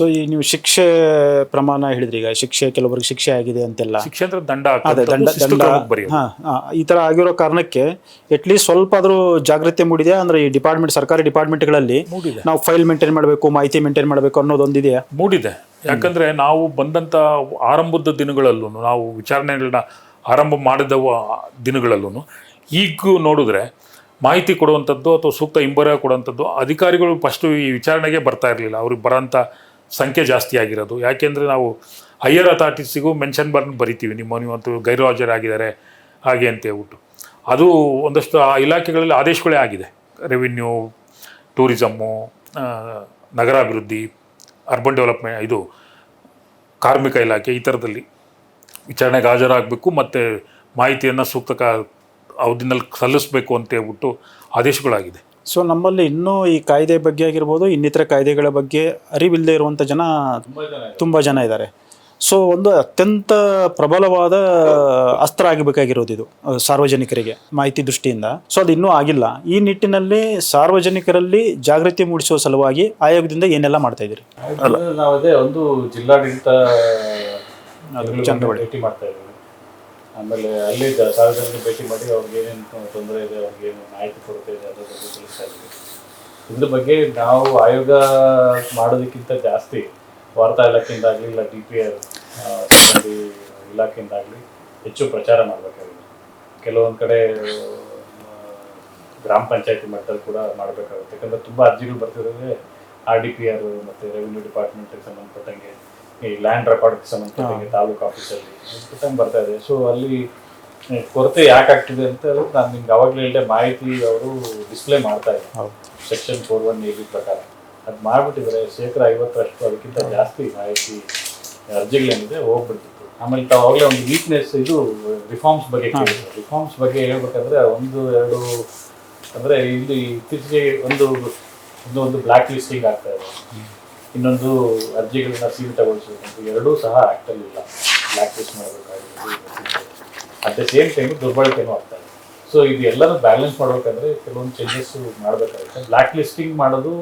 So ಈ ನೀವು ಶಿಕ್ಷೆ ಪ್ರಮಾಣ ಹೇಳಿದ್ರಿ ಈಗ ಶಿಕ್ಷೆ ಕೆಲವೊಬ್ಬರಿಗೆ ಶಿಕ್ಷೆ ಆಗಿದೆ ಅಂತೆಲ್ಲ. ಶಿಕ್ಷೆ ಅಂದ್ರೆ ದಂಡ ಅದೇ ದಂಡ ದಂಡ. ಹಾ ಹಾ, ಈ ತರ ಆಗಿರೋ ಕಾರಣಕ್ಕೆ ಅಟ್ಲೀಸ್ಟ್ ಸ್ವಲ್ಪ ಆದ್ರೂ ಜಾಗೃತಿ ಮೂಡಿದೆ. ಅಂದ್ರೆ ಈ ಡಿಪಾರ್ಟ್ಮೆಂಟ್ ಸರ್ಕಾರಿ ಡಿಪಾರ್ಟ್ಮೆಂಟ್ಗಳಲ್ಲಿ ಮೂಡಿದೆ. ನಾವು ಫೈಲ್ ಮೇಂಟೈನ್ ಮಾಡಬೇಕು ಮಾಹಿತಿ ಮೇಂಟೈನ್ ಮಾಡಬೇಕು ಅನ್ನೋದೊಂದಿದೆಯಾ ಮೂಡಿದೆ. ಯಾಕಂದ್ರೆ ನಾವು ಬಂದಂತ ಆರಂಭದ ದಿನಗಳಲ್ಲೂ ನಾವು ವಿಚಾರಣೆಗಳನ್ನ ಆರಂಭ ಮಾಡಿದ ವ- ದಿನಗಳಲ್ಲೂ ಈಗೂ ನೋಡಿದ್ರೆ ಮಾಹಿತಿ ಕೊಡುವಂಥದ್ದು ಅಥವಾ ಸೂಕ್ತ ಹಿಂಬರ ಕೊಡುವಂಥದ್ದು ಅಧಿಕಾರಿಗಳು ಫಸ್ಟು ಈ ವಿಚಾರಣೆಗೆ ಬರ್ತಾ ಇರಲಿಲ್ಲ. ಅವ್ರಿಗೆ ಬರೋಂಥ ಸಂಖ್ಯೆ ಜಾಸ್ತಿ ಆಗಿರೋದು. ಯಾಕೆಂದರೆ ನಾವು ಹೈಯರ್ ಅಥಾರಿಟೀಸಿಗೂ ಮೆನ್ಷನ್ ಬರ್ನ್ ಬರಿತೀವಿ. ನಿಮ್ಮ ನೀವಂತೂ ಗೈರು ಹಾಜರಾಗಿದ್ದಾರೆ ಹಾಗೆ ಅಂತ ಹೇಳ್ಬಿಟ್ಟು. ಅದು ಒಂದಷ್ಟು ಆ ಇಲಾಖೆಗಳಲ್ಲಿ ಆದೇಶಗಳೇ ಆಗಿದೆ. ರೆವಿನ್ಯೂ ಟೂರಿಸಮ್ಮು ನಗರಾಭಿವೃದ್ಧಿ ಅರ್ಬನ್ ಡೆವಲಪ್ಮೆಂಟ್ ಇದು ಕಾರ್ಮಿಕ ಇಲಾಖೆ ಈ ಥರದಲ್ಲಿ ವಿಚಾರಣೆಗೆ ಹಾಜರಾಗಬೇಕು ಮತ್ತು ಮಾಹಿತಿಯನ್ನು ಸೂಕ್ತ ಕ ಅವಧಿನಲ್ಲಿ ಸಲ್ಲಿಸಬೇಕು ಅಂತ ಹೇಳ್ಬಿಟ್ಟು ಆದೇಶಗಳಾಗಿದೆ. ಸೊ ನಮ್ಮಲ್ಲಿ ಇನ್ನೂ ಈ ಕಾಯ್ದೆ ಬಗ್ಗೆ ಆಗಿರ್ಬೋದು ಇನ್ನಿತರ ಕಾಯ್ದೆಗಳ ಬಗ್ಗೆ ಅರಿವಿಲ್ಲದೆ ಇರುವಂಥ ಜನ ತುಂಬ ಜನ ಇದ್ದಾರೆ. ಸೊ ಒಂದು ಅತ್ಯಂತ ಪ್ರಬಲವಾದ ಅಸ್ತ್ರ ಆಗಬೇಕಾಗಿರೋದು ಇದು ಸಾರ್ವಜನಿಕರಿಗೆ ಮಾಹಿತಿ ದೃಷ್ಟಿಯಿಂದ. ಸೊ ಅದು ಇನ್ನೂ ಆಗಿಲ್ಲ. ಈ ನಿಟ್ಟಿನಲ್ಲಿ ಸಾರ್ವಜನಿಕರಲ್ಲಿ ಜಾಗೃತಿ ಮೂಡಿಸುವ ಸಲುವಾಗಿ ಆಯೋಗದಿಂದ ಏನೆಲ್ಲ ಮಾಡ್ತಾ ಇದ್ದೀರಿ? ನಾವು ಅದೇ ಒಂದು ಜಿಲ್ಲಾಡಳಿತ ಮಾಡ್ತಾ ಇದ್ದೀವಿ. ಆಮೇಲೆ ಅಲ್ಲಿ ಸಾರ್ವಜನಿಕ ಭೇಟಿ ಮಾಡಿ ಅವ್ರಿಗೆ ಏನೇನು ತೊಂದರೆ ಇದೆ, ಅವ್ರಿಗೆ ಏನು ಮಾಹಿತಿ ಕೊರತೆ ಇದೆ ಅದ್ರ ಬಗ್ಗೆ ತಿಳಿಸ್ತಾ ಇದ್ದೀವಿ. ಇದ್ರ ಬಗ್ಗೆ ನಾವು ಆಯೋಗ ಮಾಡೋದಕ್ಕಿಂತ ಜಾಸ್ತಿ ವಾರ್ತಾ ಇಲಾಖೆಯಿಂದಾಗಲಿ, ಇಲ್ಲ ಡಿ ಪಿ ಆರ್ ಸಿಬ್ಬಂದಿ ಇಲಾಖೆಯಿಂದಾಗಲಿ ಹೆಚ್ಚು ಪ್ರಚಾರ ಮಾಡಬೇಕಾಗಿದೆ ಕೆಲವೊಂದು ಕಡೆ ಗ್ರಾಮ ಪಂಚಾಯತಿ ಮಟ್ಟದಲ್ಲಿ ಕೂಡ ಮಾಡಬೇಕಾಗುತ್ತೆ. ಯಾಕಂದರೆ ತುಂಬ ಅರ್ಜಿಗಳು ಬರ್ತಿರೋದೇ ಆರ್ ಡಿ ಪಿ ಆರ್ ಮತ್ತು ರೆವಿನ್ಯೂ ಡಿಪಾರ್ಟ್ಮೆಂಟಿಗೆ ಸಂಬಂಧಪಟ್ಟಂಗೆ. ಈ ಲ್ಯಾಂಡ್ ರೆಕಾರ್ಡ್ಗೆ ಸಂಬಂಧಪಟ್ಟಂಗೆ ತಾಲೂಕು ಆಫೀಸಲ್ಲಿ ಟೈಮ್ ಬರ್ತಾ ಇದೆ. ಸೊ ಅಲ್ಲಿ ಕೊರತೆ ಯಾಕೆ ಆಗ್ತಿದೆ ಅಂತ ಹೇಳಿದ್ರೆ ನಾನು ನಿಮ್ಗೆ ಅವಾಗಲೇ ಹೇಳಿದೆ ಮಾಹಿತಿ ಅವರು ಡಿಸ್ಪ್ಲೇ ಮಾಡ್ತಾ ಇದ್ದಾರೆ. Section four one A B ಪ್ರಕಾರ. ಅದು ಮಾಡಿಬಿಟ್ಟಿದ್ರೆ ಶೇಕಡ ಐವತ್ತರಷ್ಟು ಅದಕ್ಕಿಂತ ಜಾಸ್ತಿ ಮಾಹಿತಿ ಅರ್ಜಿಗಳೇನಿದೆ ಹೋಗ್ಬಿಡ್ತಿತ್ತು. ಆಮೇಲೆ ತಾವು ಅವಾಗಲೇ ಒಂದು ವೀಕ್ನೆಸ್ ಇದು ರಿಫಾರ್ಮ್ಸ್ ಬಗ್ಗೆ ಕೇಳಿದ್ರು. ರಿಫಾರ್ಮ್ಸ್ ಬಗ್ಗೆ ಹೇಳ್ಬೇಕಂದ್ರೆ ಒಂದು ಎರಡು ಅಂದರೆ ಇಲ್ಲಿ ಇತ್ತೀಚೆಗೆ ಒಂದು ಒಂದು ಒಂದು ಬ್ಲ್ಯಾಕ್ ಲಿಸ್ಟಿಂಗ್ ಆಗ್ತಾ ಇದೆ. ಇನ್ನೊಂದು ಅರ್ಜಿಗಳನ್ನ ಸೀಮಿತಗೊಳಿಸಬೇಕು ಎರಡೂ ಸಹ ಆ್ಯಕ್ಟಲ್ಲಿ ಇಲ್ಲ. ಬ್ಲ್ಯಾಕ್ ಲಿಸ್ಟ್ ಮಾಡಬೇಕಾಗಿರೋದು ಅಟ್ ದ ಸೇಮ್ ಟೈಮ್ ದುರ್ಬಳಕೆನೂ ಆಗ್ತಾ ಇದೆ ಸೊ ಇದು ಎಲ್ಲರೂ ಬ್ಯಾಲೆನ್ಸ್ ಮಾಡಬೇಕಂದ್ರೆ ಕೆಲವೊಂದು ಚೇಂಜಸ್ ಮಾಡಬೇಕಾಗುತ್ತೆ. ಬ್ಲ್ಯಾಕ್ ಲಿಸ್ಟಿಂಗ್ ಮಾಡೋದು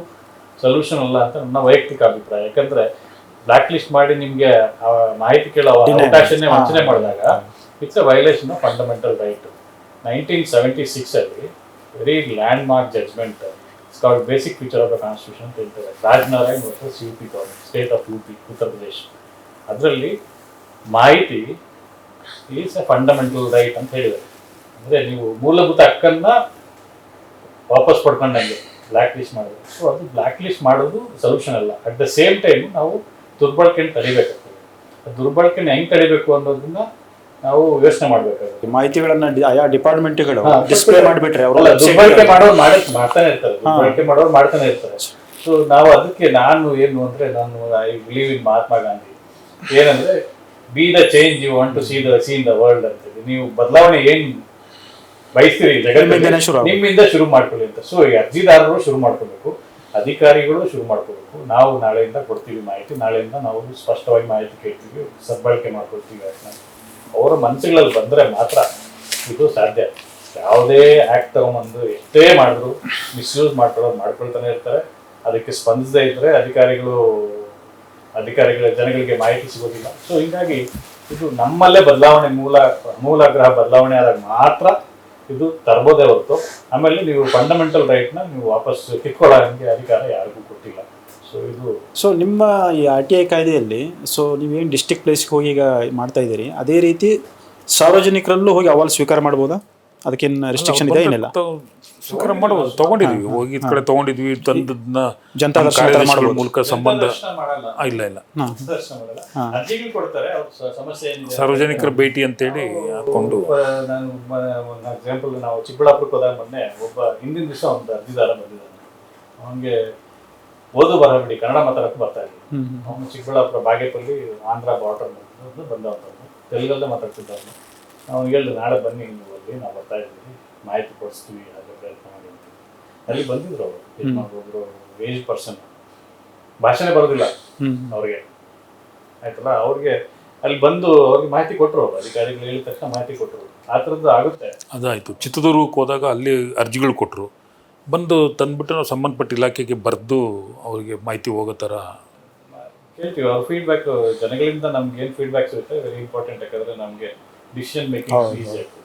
ಸೊಲ್ಯೂಷನ್ ಅಲ್ಲ ಅಂತ ನನ್ನ ವೈಯಕ್ತಿಕ ಅಭಿಪ್ರಾಯ. ಯಾಕಂದ್ರೆ ಬ್ಲ್ಯಾಕ್ ಲಿಸ್ಟ್ ಮಾಡಿ ನಿಮಗೆ ಮಾಹಿತಿ ಕೇಳೋ ಅವಕಾಶನೇ ವಂಚನೆ ಮಾಡಿದಾಗ it's a violation of fundamental right nineteen seventy six ಅಲ್ಲಿ very landmark judgment it's called basic feature of the Constitution ಅಂತ ಹೇಳ್ತಾರೆ Rajnarayan versus U P state of U Uttar Pradesh ಅದರಲ್ಲಿ ಮಾಹಿತಿ ಈಸ್ ಎ ಫಂಡಮೆಂಟಲ್ ರೈಟ್ ಅಂತ ಹೇಳಿದ್ದಾರೆ. ಅಂದರೆ ನೀವು ಮೂಲಭೂತ ಹಕ್ಕನ್ನ ವಾಪಸ್ ಪಡ್ಕೊಂಡಂಗೆ ಬ್ಲ್ಯಾಕ್ ಲಿಸ್ಟ್ ಮಾಡೋದು. ಸೊ ಅದು ಬ್ಲ್ಯಾಕ್ ಲಿಸ್ಟ್ ಮಾಡೋದು ಸೊಲ್ಯೂಷನ್ ಅಲ್ಲ. ಅಟ್ ದ ಸೇಮ್ ಟೈಮ್ ನಾವು ದುರ್ಬಳಕೆಯನ್ನು ತಡಿಬೇಕಾಗ್ತದೆ. ದುರ್ಬಳಕೆಯನ್ನು ಹೆಂಗ್ ತಡಿಬೇಕು ಅನ್ನೋದನ್ನ ನಾವು ಯೋಚನೆ ಮಾಡ್ಬೇಕಾಗುತ್ತೆ ಈ ಮಾಹಿತಿಗಳನ್ನ ಡಿ- ಆಯಾ ಡಿಪಾರ್ಟ್ಮೆಂಟ್ಗಳು ಹಾ, ಡಿಸ್ಪ್ಲೇ ಮಾಡಿಬಿಟ್ರೆ ಅಲ್ಲ, ಅವರು ದುರ್ಬಳಕೆ ಮಾಡೋರು ಮಾಡಿ ಮಾಡ್ತಾನೆ ಇರ್ತಾರೆ ದುರ್ಬಳಕೆ ಮಾಡೋರು ಮಾಡ್ತಾನೆ ಇರ್ತಾರೆ. ಸೊ ನಾವು ಅದಕ್ಕೆ ನಾನು ಏನು ಅಂದ್ರೆ ನಾನು I believe in Mahatma Gandhi ಏನಂದ್ರೆ be the change you want to see the seen the world ಅಂತೇಳಿ ನೀವು ಬದಲಾವಣೆ ಏನ್ ಬಯಸ್ತೀರಿ ನಿಮ್ಮಿಂದನೇ. ನಿಮ್ಮಿಂದ ಶುರು ಮಾಡ್ಕೊಳ್ಳಿ ಅಂತ. ಸೊ ಈ ಅರ್ಜಿದಾರರು ಶುರು ಮಾಡ್ಕೋಬೇಕು. ಅಧಿಕಾರಿಗಳು ಶುರು ಮಾಡ್ಕೋಬೇಕು. ನಾವು ನಾಳೆಯಿಂದ ಕೊಡ್ತೀವಿ ಮಾಹಿತಿ. ನಾಳೆಯಿಂದ ನಾವು ಸ್ಪಷ್ಟವಾಗಿ ಮಾಹಿತಿ ಕೇಳ್ತೀವಿ. ಸದ್ಬಳಕೆ ಮಾಡ್ಕೊಳ್ತೀವಿ ಅದನ್ನ ಅವರ ಮನಸ್ಸುಗಳಲ್ಲಿ ಬಂದ್ರೆ ಮಾತ್ರ ಇದು ಸಾಧ್ಯ. ಯಾವುದೇ ಆಕ್ಟ್ ತಗೊಂಬಂದು ಎಷ್ಟೇ ಮಾಡಿದ್ರು ಮಿಸ್ಯೂಸ್ ಮಾಡ್ಕೊಳ್ಳೋದು ಮಾಡ್ಕೊಳ್ತಾನೆ ಇರ್ತಾರೆ. ಅದಕ್ಕೆ ಸ್ಪಂದಿಸದೇ ಇದ್ದರೆ ಅಧಿಕಾರಿಗಳು, ಅಧಿಕಾರಿಗಳ ಜನಗಳಿಗೆ ಮಾಹಿತಿ ಸಿಗೋದಿಲ್ಲ. ಸೊ ಹೀಗಾಗಿ ಇದು ನಮ್ಮಲ್ಲೇ ಬದಲಾವಣೆ ಮೂಲ ಮೂಲಾಗ್ರಹ ಬದಲಾವಣೆ ಆದಾಗ ಮಾತ್ರ ಇದು ತರ್ಬೋದೇ ಹೊರತು. ಆಮೇಲೆ ನೀವು ಫಂಡಮೆಂಟಲ್ ರೈಟ್ನ ನೀವು ವಾಪಸ್ ಕಿತ್ಕೊಳ್ಳೋಂಗೆ ಅಧಿಕಾರ ಯಾರಿಗೂ ಸೊ ಇದು ಸೊ ನಿಮ್ಮ ಈ ಆರ್ ಟಿ ಐ ಕಾಯ್ದೆಯಲ್ಲಿ ಸೊ ನೀವೇನು ಡಿಸ್ಟಿಕ್ ಪ್ಲೇಸ್ಗೆ ಹೋಗಿ ಈಗ ಮಾಡ್ತಾ ಇದ್ದೀರಿ ಅದೇ ರೀತಿ ಸಾರ್ವಜನಿಕರಲ್ಲೂ ಹೋಗಿ ಅವಾಲ್ ಸ್ವೀಕಾರ ಮಾಡ್ಬೋದಾ? ಅದಕ್ಕೇನು ರಿಸ್ಟ್ರಿಕ್ಷನ್ ಇದೆ ಏನಿಲ್ಲ? ಸ್ವೀಕಾರ ಮಾಡ್ಬೋದು ತಗೊಂಡಿದ್ವಿ ಹೋಗಿ ಇದ್ ಕಡೆ ತಗೊಂಡಿದ್ವಿ ತಂದದ್ನ ಜನತಾ ದರ್ಶನ ಥರ ಕಾರ್ಯದರ್ಶಿಗಳ ಮಾಡ್ಬೋದು. ಮೂಲಕ ಸಂಬಂಧ ಆ, ಇಲ್ಲ ಇಲ್ಲ. ಅರ್ಜಿಗಳು ಕೊಡ್ತಾರೆ ಅವ್ರ ಸ- ಸಮಸ್ಯೆ ಏನಿದೆ ಸಾರ್ವಜನಿಕರ ಭೇಟಿ ಅಂತೇಳಿ ಹಾಕೊಂಡು ಒಬ್ಬ ನಾನು ಒಂದು ಎಕ್ಸಾಂಪಲ್ ನಾವು ಚಿಕ್ಕಬಳ್ಳಾಪುರಕ್ಕೆ ಹೋದಾಗ ಮೊನ್ನೆ ಒಬ್ಬ ಹಿಂದಿನ ದಿವಸ ಒಂದು ಅರ್ಜಿದಾರ ಬಂದಿದ್ದಾನೆ. ಅವನಿಗೆ ಓದು ಬರಬಿಡಿ ಕನ್ನಡ ಮಾತಾಡಕ್ಕೆ ಬರ್ತಾ ಇರಲಿಲ್ಲ ಅವನು ಚಿಕ್ಕಬಳ್ಳಾಪುರ ಬಾಗೇಪಲ್ಲಿ ಆಂಧ್ರ ಬಾರ್ಡರ್ ಬಂದವನು. ತೆಲುಗಲ್ಲೇ ಮಾತಾಡ್ತಿದ್ದವನು. ಅವ್ನು ಹೇಳಿದ್ರು ನಾಳೆ ಬನ್ನಿ ನೀವು ಅಲ್ಲಿ ನಾವು ಬರ್ತಾ ಇದ್ದೀವಿ. ಮಾಹಿತಿ ಕೊಡಿಸ್ತೀವಿ ಹಾಗೆ ಪ್ರಯತ್ನ ಮಾಡಿ ಅಂತ. ಅಲ್ಲಿ ಬಂದಿದ್ರು ಅವರು. ಒಬ್ಬರು ಏಜ್ ಪರ್ಸನ್ ಭಾಷೆನೇ ಬರೋದಿಲ್ಲ ಅವ್ರಿಗೆ. ಆಯ್ತಲ್ಲ ಅವ್ರಿಗೆ ಅಲ್ಲಿ ಬಂದು ಅವ್ರಿಗೆ ಮಾಹಿತಿ ಕೊಟ್ಟರು ಅಧಿಕಾರಿಗಳು ಹೇಳಿದ ತಕ್ಷಣ ಮಾಹಿತಿ ಕೊಟ್ಟರು ಆ ಥರದ್ದು ಆಗುತ್ತೆ. ಅದಾಯಿತು. ಚಿತ್ರದುರ್ಗಕ್ಕೆ ಹೋದಾಗ ಅಲ್ಲಿ ಅರ್ಜಿಗಳು ಕೊಟ್ಟರು ಬಂದು ತಂದ್ಬಿಟ್ಟು ನಾವು ಸಂಬಂಧಪಟ್ಟ ಇಲಾಖೆಗೆ ಬರೆದು ಅವರಿಗೆ ಮಾಹಿತಿ ಹೋಗೋ ಥರ. ಕೇಳ್ತೀವಿ ಅವ್ರ ಫೀಡ್ಬ್ಯಾಕ್ ಜನಗಳಿಂದ ನಮ್ಗೆ ಏನು ಫೀಡ್ಬ್ಯಾಕ್ ಸಿಗುತ್ತೆ ವೆರಿ ಇಂಪಾರ್ಟೆಂಟ್ ಯಾಕಂದರೆ ನಮಗೆ ಡಿಸಿಷನ್ ಮೇಕಿಂಗ್ ಈಸಿ ಆಗ್ತದೆ